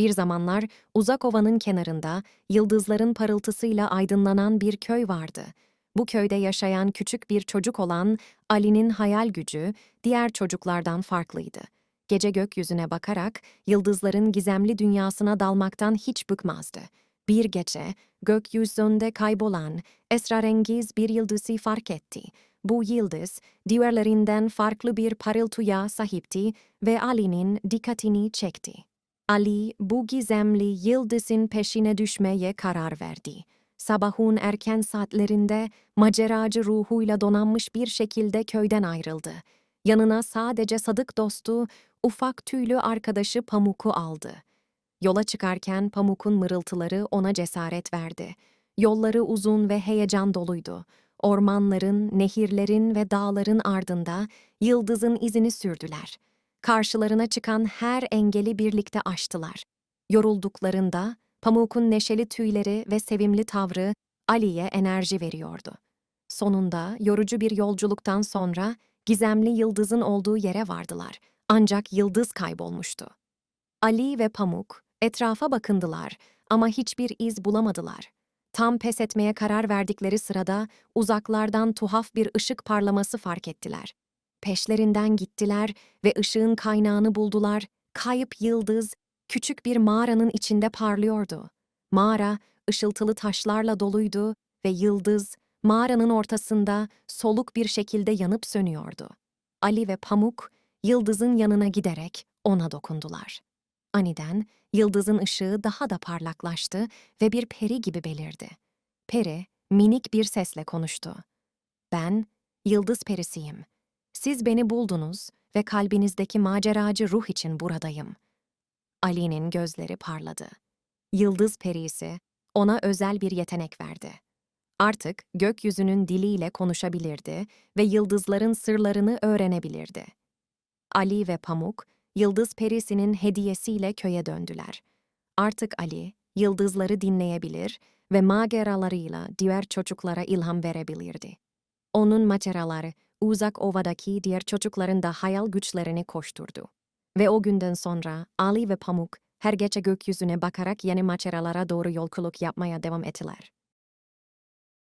Bir zamanlar uzak ovanın kenarında yıldızların parıltısıyla aydınlanan bir köy vardı. Bu köyde yaşayan küçük bir çocuk olan Ali'nin hayal gücü diğer çocuklardan farklıydı. Gece gökyüzüne bakarak yıldızların gizemli dünyasına dalmaktan hiç bıkmazdı. Bir gece gökyüzünde kaybolan esrarengiz bir yıldızı fark etti. Bu yıldız diğerlerinden farklı bir parıltıya sahipti ve Ali'nin dikkatini çekti. Ali bu gizemli yıldızın peşine düşmeye karar verdi. Sabahın erken saatlerinde maceracı ruhuyla donanmış bir şekilde köyden ayrıldı. Yanına sadece sadık dostu, ufak tüylü arkadaşı Pamuk'u aldı. Yola çıkarken Pamuk'un mırıltıları ona cesaret verdi. Yolları uzun ve heyecan doluydu. Ormanların, nehirlerin ve dağların ardında yıldızın izini sürdüler. Karşılarına çıkan her engeli birlikte aştılar. Yorulduklarında Pamuk'un neşeli tüyleri ve sevimli tavrı Ali'ye enerji veriyordu. Sonunda yorucu bir yolculuktan sonra gizemli yıldızın olduğu yere vardılar. Ancak yıldız kaybolmuştu. Ali ve Pamuk etrafa bakındılar ama hiçbir iz bulamadılar. Tam pes etmeye karar verdikleri sırada uzaklardan tuhaf bir ışık parlaması fark ettiler. Peşlerinden gittiler ve ışığın kaynağını buldular. Kayıp yıldız küçük bir mağaranın içinde parlıyordu. Mağara ışıltılı taşlarla doluydu ve yıldız mağaranın ortasında soluk bir şekilde yanıp sönüyordu. Ali ve Pamuk yıldızın yanına giderek ona dokundular. Aniden yıldızın ışığı daha da parlaklaştı ve bir peri gibi belirdi. Peri minik bir sesle konuştu. Ben yıldız perisiyim. Siz beni buldunuz ve kalbinizdeki maceracı ruh için buradayım. Ali'nin gözleri parladı. Yıldız perisi ona özel bir yetenek verdi. Artık gökyüzünün diliyle konuşabilirdi ve yıldızların sırlarını öğrenebilirdi. Ali ve Pamuk, Yıldız Perisi'nin hediyesiyle köye döndüler. Artık Ali, yıldızları dinleyebilir ve maceralarıyla diğer çocuklara ilham verebilirdi. Onun maceraları, uzak ovadaki diğer çocukların da hayal güçlerini koşturdu. Ve o günden sonra Ali ve Pamuk her gece gökyüzüne bakarak yeni maceralara doğru yolculuk yapmaya devam ettiler.